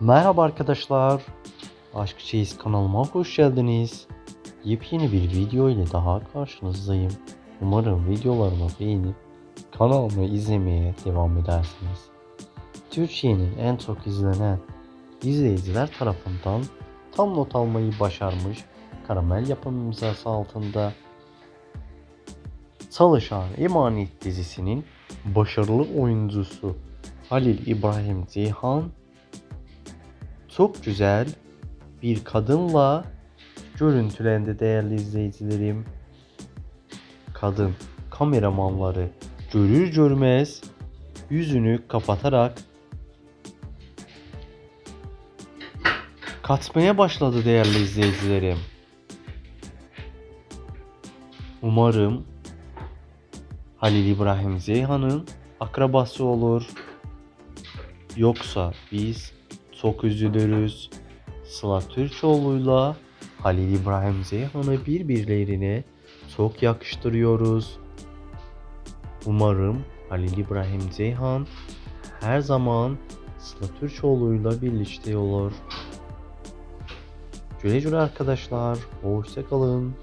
Merhaba arkadaşlar. Aşk Çeyiz kanalıma hoş geldiniz. Yepyeni bir video ile daha karşınızdayım. Umarım videolarımı beğenip kanalımı izlemeye devam edersiniz. Türkiye'nin en çok izlenen izleyiciler tarafından tam not almayı başarmış Karamel yapım imzası altında Çalışan Emanet dizisinin başarılı oyuncusu Halil İbrahim Ceyhan çok güzel bir kadınla görüntülendi değerli izleyicilerim. Kadın kameramanları görür görmez yüzünü kapatarak katmaya başladı değerli izleyicilerim. Umarım Halil İbrahim Zeyhan'ın akrabası olur. Yoksa biz çok üzülürüz. Sıla Türkoğlu'yla Halil İbrahim Zeyhan'ı birbirlerine çok yakıştırıyoruz. Umarım Halil İbrahim Zeyhan her zaman Sıla Türkoğlu'yla birlikte olur. Güle güle arkadaşlar. Hoşçakalın.